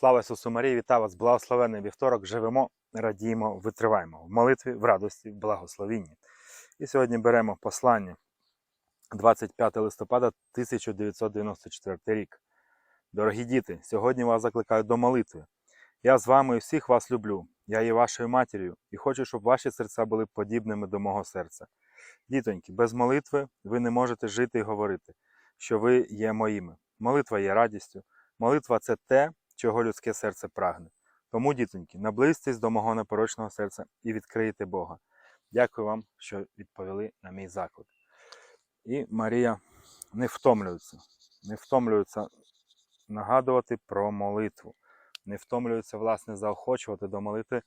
Слава Ісусу Марії, вітаю вас, благословенний вівторок. Живемо, радіємо, витриваємо в молитві, в радості, в благословінні. І сьогодні беремо послання 25 листопада 1994 рік. Дорогі діти, сьогодні вас закликаю до молитви. Я з вами і всіх вас люблю. Я є вашою матір'ю і хочу, щоб ваші серця були подібними до мого серця. Дітоньки, без молитви ви не можете жити і говорити, що ви є моїми. Молитва є радістю. Молитва це те, чого людське серце прагне. Тому, дітоньки, наблизьтесь до мого непорочного серця і відкриєте Бога. Дякую вам, що відповіли на мій заклик. І Марія не втомлюється, не втомлюється нагадувати про молитву, не втомлюється, власне, заохочувати до молитви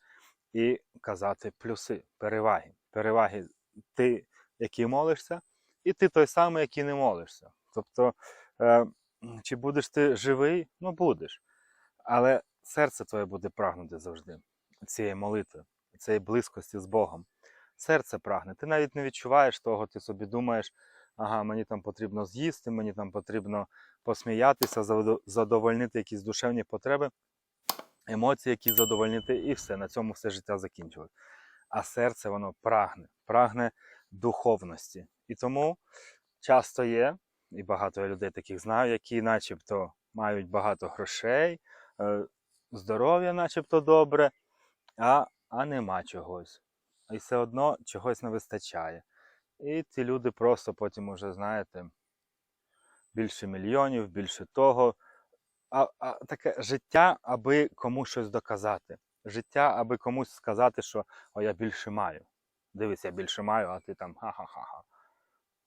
і казати плюси, переваги. Переваги ти, який молишся, і ти той самий, який не молишся. Тобто, е, чи будеш ти живий? Ну будеш. Але серце твоє буде прагнути завжди цієї молитви, цієї близькості з Богом. Серце прагне. Ти навіть не відчуваєш того, ти собі думаєш, ага, мені там потрібно з'їсти, мені там потрібно посміятися, задовольнити якісь душевні потреби, емоції, які задовольнити, і все, на цьому все життя закінчилось. А серце воно прагне, прагне духовності. І тому часто є, і багато людей таких знаю, які начебто мають багато грошей, здоров'я начебто добре, а, а нема чогось. І все одно чогось не вистачає. І ці люди просто потім уже, знаєте, більше мільйонів, більше того. А, а таке життя, аби комусь щось доказати. Життя, аби комусь сказати, що о, я більше маю. Дивись, я більше маю, а ти там ха-ха-ха.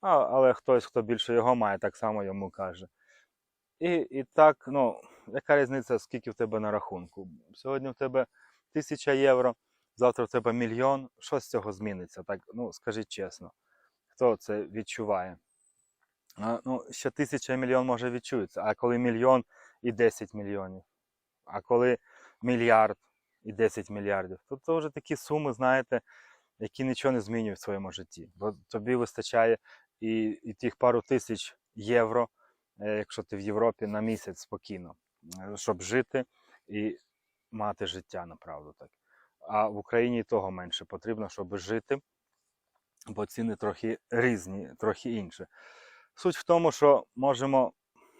А, але хтось, хто більше його має, так само йому каже. І, і так, ну, яка різниця, скільки в тебе на рахунку? Сьогодні в тебе тисяча євро, завтра в тебе мільйон. Що з цього зміниться? Так, ну, скажіть чесно, хто це відчуває? А, ну, що тисяча і мільйон може відчується, а коли мільйон і 10 мільйонів, а коли мільярд і 10 мільярдів, то це вже такі суми, знаєте, які нічого не змінюють в своєму житті. Бо тобі вистачає і, і тих пару тисяч євро, якщо ти в Європі на місяць спокійно, е, щоб жити і мати життя направду так. А в Україні того менше потрібно, щоб жити, бо ціни трохи різні, трохи інші. Суть в тому, що можемо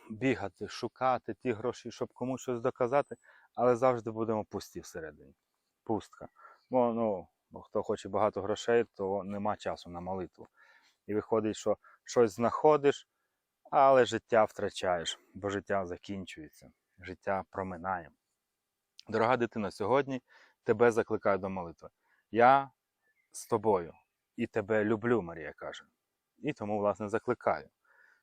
бігати, шукати ті гроші, щоб комусь щось доказати, але завжди будемо пусті всередині. Пустка. Бо, ну, хто хоче багато грошей, то нема часу на молитву. І виходить, що щось знаходиш, але життя втрачаєш, бо життя закінчується, життя проминає. Дорога дитина, сьогодні тебе закликаю до молитви. Я з тобою і тебе люблю, Марія каже. І тому, власне, закликаю.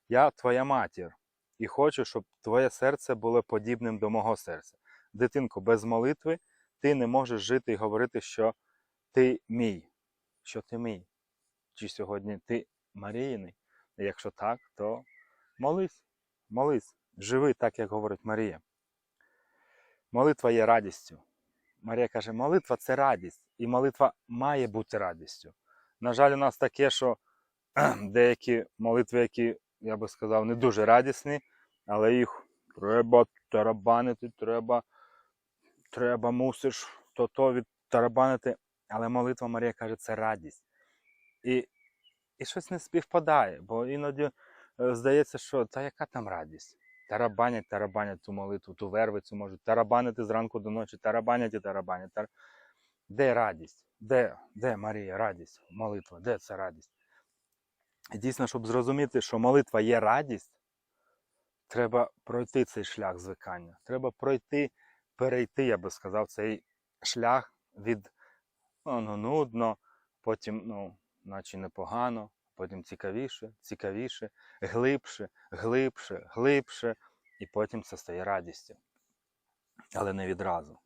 Я твоя матір, і хочу, щоб твоє серце було подібним до мого серця. Дитинко, без молитви ти не можеш жити і говорити, що ти мій, що ти мій. Чи сьогодні ти Маріїний? Якщо так, то молись, молись, живи так, як говорить Марія. Молитва є радістю. Марія каже, молитва це радість, і молитва має бути радістю. На жаль, у нас таке, що деякі молитви, які, я би сказав, не дуже радісні, але їх треба тарабанити, треба, треба мусиш то-то відтарабанити. Але молитва Марія каже, це радість. І, і щось не співпадає, бо іноді здається, що та яка там радість? Тарабанять, тарабанять ту молитву, ту вервицю можуть, тарабанити зранку до ночі, тарабанять і тарабанять. Тар... Де радість? Де, де Марія, радість, молитва, де це радість? І дійсно, щоб зрозуміти, що молитва є радість, треба пройти цей шлях звикання. Треба пройти, перейти, я би сказав, цей шлях від ну, ну, нудно, потім, ну, наче непогано, потім цікавіше, цікавіше, глибше, глибше, глибше, і потім це стає радістю. Але не відразу.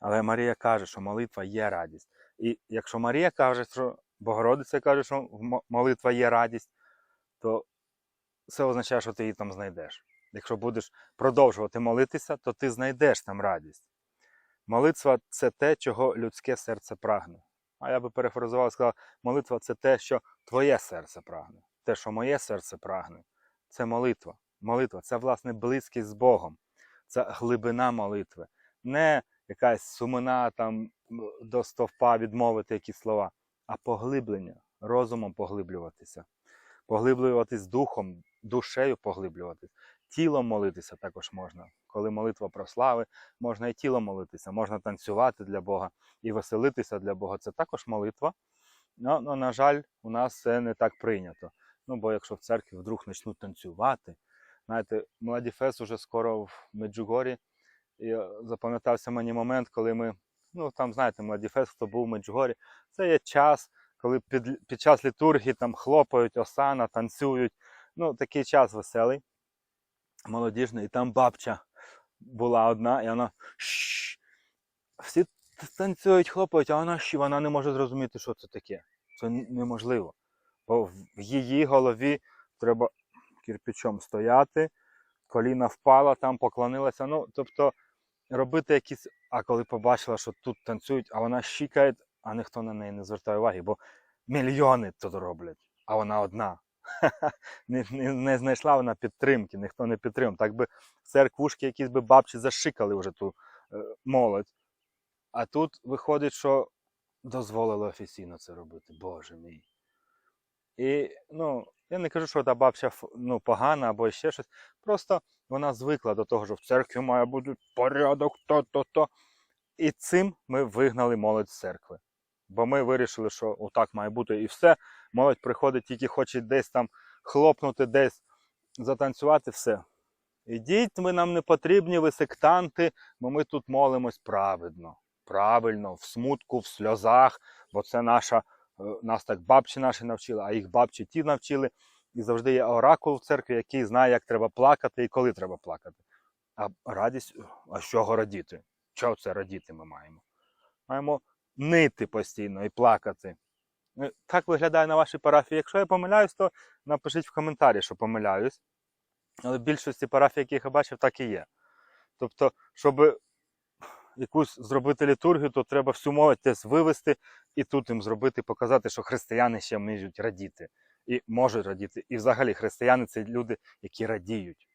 Але Марія каже, що молитва є радість. І якщо Марія каже, що Богородиця каже, що молитва є радість, то це означає, що ти її там знайдеш. Якщо будеш продовжувати молитися, то ти знайдеш там радість. Молитва це те, чого людське серце прагне. А я би перефразував і сказав, молитва це те, що твоє серце прагне. Те, що моє серце прагне, це молитва. Молитва це, власне, близькість з Богом. це глибина молитви, не якась сумина там до стовпа відмовити якісь слова, а поглиблення, розумом поглиблюватися, поглиблюватись духом, душею поглиблюватись, тілом молитися також можна. Коли молитва про слави, можна і тілом молитися, можна танцювати для Бога і веселитися для Бога. Це також молитва. Ну, ну, на жаль, у нас це не так прийнято. Ну, бо якщо в церкві вдруг почнуть танцювати, знаєте, Младіфес уже скоро в Меджугорі. І е, запам'ятався мені момент, коли ми, ну там знаєте, Младіфес, хто був в Меджугорі, це є час, коли під, під час літургії там хлопають осана, танцюють. Ну, такий час веселий, молодіжний, і там бабча була одна, і вона всі танцюють, хлопають, а вона ще вона не може зрозуміти, що це таке. Це неможливо. Бо в її голові треба кирпичом стояти, коліна впала, там поклонилася. Ну, тобто робити якісь. А коли побачила, що тут танцюють, а вона щікає, а ніхто на неї не звертає уваги, бо мільйони тут роблять, а вона одна. Не, не, не знайшла вона підтримки, ніхто не підтримав. Так би в церквушки якісь би бабці зашикали вже ту е, молодь. А тут виходить, що дозволили офіційно це робити. Боже мій. І ну, я не кажу, що та бабця ну, погана або ще щось. Просто вона звикла до того, що в церкві має бути порядок, то-то-то. І цим ми вигнали молодь з церкви. Бо ми вирішили, що отак має бути і все. Молодь приходить, тільки хоче десь там хлопнути, десь затанцювати, все. Ідіть, ви нам не потрібні, ви сектанти, бо ми тут молимось праведно, правильно, в смутку, в сльозах, бо це наша, е, нас так бабці наші навчили, а їх бабці ті навчили. І завжди є оракул в церкві, який знає, як треба плакати і коли треба плакати. А радість, а з чого радіти? Чого це радіти ми маємо? Маємо нити постійно і плакати. Е, Так виглядає на вашій парафії. Якщо я помиляюсь, то напишіть в коментарі, що помиляюсь. Але в більшості парафій, яких я бачив, так і є. Тобто, щоб якусь зробити літургію, то треба всю молодь десь вивести і тут їм зробити, показати, що християни ще можуть радіти. І можуть радіти. І взагалі християни це люди, які радіють.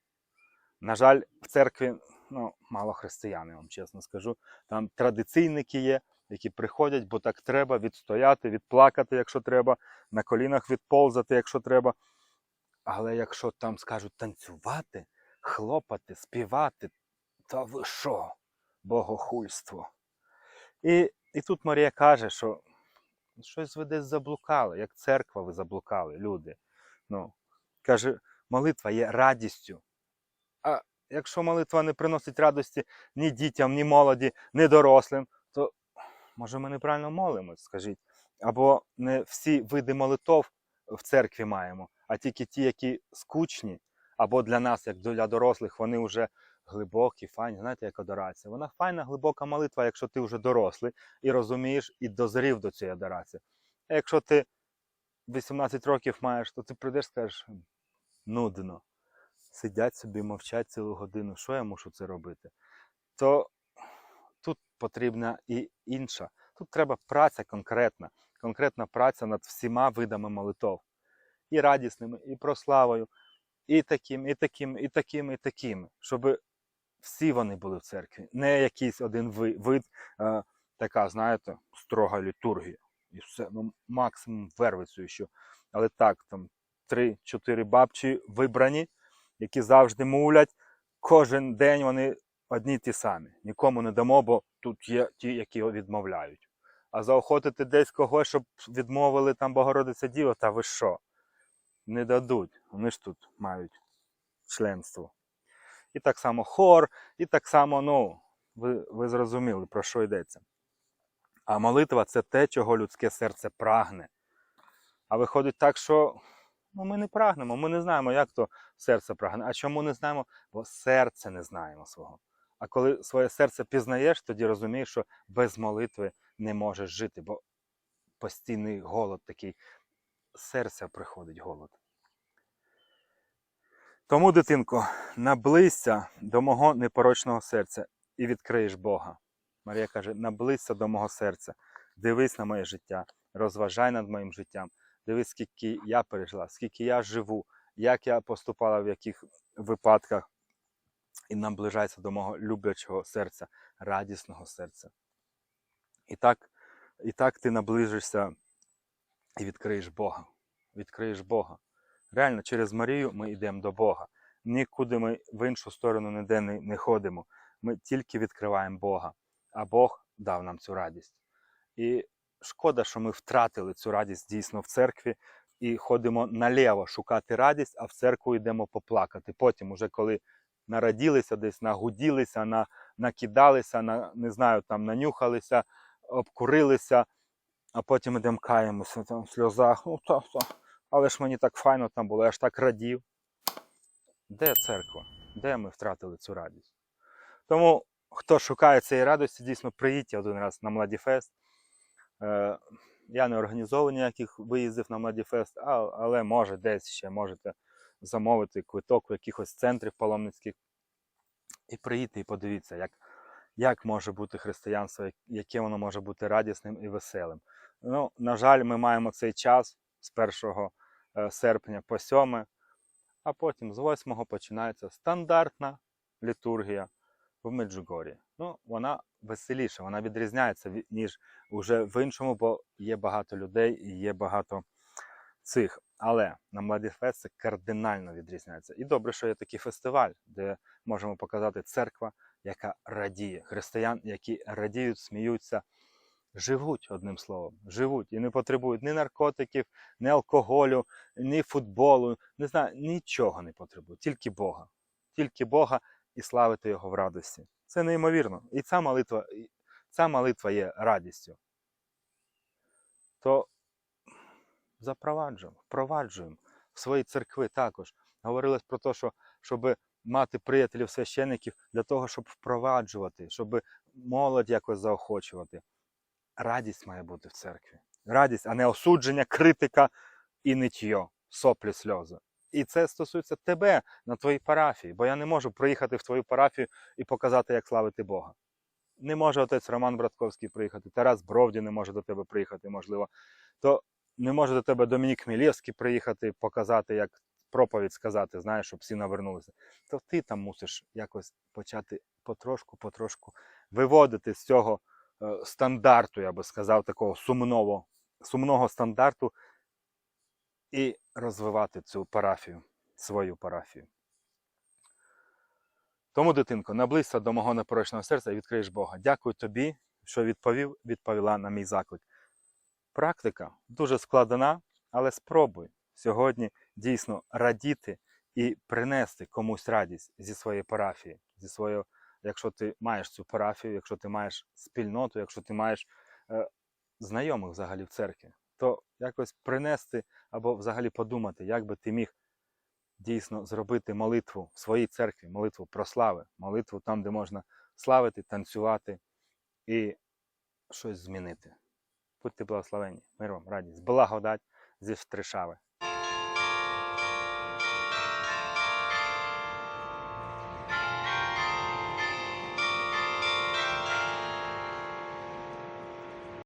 На жаль, в церкві ну, мало християн, вам чесно скажу. Там традиційники є, які приходять, бо так треба відстояти, відплакати, якщо треба, на колінах відползати, якщо треба. Але якщо там скажуть танцювати, хлопати, співати, то ви що? Богохульство. І, і тут Марія каже, що щось ви десь заблукали, як церква ви заблукали, люди. Ну, каже, молитва є радістю. А якщо молитва не приносить радості ні дітям, ні молоді, ні дорослим, то може ми неправильно молимось, скажіть. Або не всі види молитов в церкві маємо, а тільки ті, які скучні, або для нас, як для дорослих, вони вже глибокі, файні, знаєте, як адорація. Вона файна, глибока молитва, якщо ти вже дорослий і розумієш і дозрів до цієї адорації. А якщо ти 18 років маєш, то ти прийдеш і скажеш, нудно. Сидять собі, мовчать цілу годину, що я мушу це робити? То потрібна і інша. Тут треба праця конкретна, конкретна праця над всіма видами молитов. І радісними, і прославою, і таким, і таким, і таким, і таким, щоб всі вони були в церкві. Не якийсь один вид, е, така, знаєте, строга літургія. І все, ну, максимум вервицю ще. Але так, там три-чотири бабчі вибрані, які завжди мовлять, кожен день вони одні ті самі. Нікому не дамо, бо тут є ті, які відмовляють. А заохотити десь когось, щоб відмовили там Богородиця Діва, та ви що? Не дадуть. Вони ж тут мають членство. І так само хор, і так само, ну, ви, ви зрозуміли, про що йдеться. А молитва це те, чого людське серце прагне. А виходить так, що ну, ми не прагнемо, ми не знаємо, як то серце прагне. А чому не знаємо? Бо серце не знаємо свого. А коли своє серце пізнаєш, тоді розумієш, що без молитви не можеш жити, бо постійний голод такий, серця приходить голод. Тому, дитинко, наблизься до мого непорочного серця і відкриєш Бога. Марія каже: наблизься до мого серця, дивись на моє життя, розважай над моїм життям, дивись, скільки я пережила, скільки я живу, як я поступала в яких випадках, і наближайся до мого люблячого серця, радісного серця. І так, і так ти наближишся і відкриєш Бога. Відкриєш Бога. Реально, через Марію ми йдемо до Бога. Нікуди ми в іншу сторону ніде не, не ходимо. Ми тільки відкриваємо Бога, а Бог дав нам цю радість. І шкода, що ми втратили цю радість дійсно в церкві і ходимо наліво шукати радість, а в церкву йдемо поплакати. Потім, уже коли нараділися десь, нагуділися, на, накидалися, на, не знаю, там нанюхалися, обкурилися, а потім йдемо каємося там в сльозах. Ну, та, та. Але ж мені так файно там було, я ж так радів. Де церква? Де ми втратили цю радість? Тому, хто шукає цієї радості, дійсно приїдьте один раз на Младіфест. Е, я не організовую ніяких виїздів на Младіфест, а- але може десь ще можете замовити квиток у якихось центрів паломницьких. І приїдьте і подивіться, як, як може бути християнство, як- яке воно може бути радісним і веселим. Ну, на жаль, ми маємо цей час з 1 е, серпня по 7, а потім з 8 починається стандартна літургія в Меджугорі. Ну, вона веселіша, вона відрізняється ніж уже в іншому, бо є багато людей і є багато цих. Але на Младіфест це кардинально відрізняється. І добре, що є такий фестиваль, де можемо показати церква, яка радіє, християн, які радіють, сміються, живуть одним словом, живуть і не потребують ні наркотиків, ні алкоголю, ні футболу, не знаю, нічого не потребують, тільки Бога. Тільки Бога і славити Його в радості. Це неймовірно. І ця молитва, ця молитва є радістю. То запроваджуємо, впроваджуємо в свої церкви також. Говорилось про те, що щоб мати приятелів священиків для того, щоб впроваджувати, щоб молодь якось заохочувати. Радість має бути в церкві. Радість, а не осудження, критика і нитьо, соплі, сльози. І це стосується тебе на твоїй парафії, бо я не можу приїхати в твою парафію і показати, як славити Бога. Не може отець Роман Братковський приїхати, Тарас Бровді не може до тебе приїхати, можливо. То не може до тебе Домінік Мілєвський приїхати, показати, як проповідь сказати, знаєш, щоб всі навернулися. То ти там мусиш якось почати потрошку, потрошку виводити з цього е, стандарту, я би сказав, такого сумного, сумного стандарту і розвивати цю парафію, свою парафію. Тому, дитинко, наблизься до мого непорочного серця і відкриєш Бога. Дякую тобі, що відповів, відповіла на мій заклик. Практика дуже складна, але спробуй сьогодні дійсно радіти і принести комусь радість зі своєї парафії, зі своєї, якщо ти маєш цю парафію, якщо ти маєш спільноту, якщо ти маєш е, знайомих взагалі в церкві, то якось принести або взагалі подумати, як би ти міг дійсно зробити молитву в своїй церкві, молитву про слави, молитву там, де можна славити, танцювати і щось змінити. Будьте благословені, мир вам, радість, благодать зі Стришави.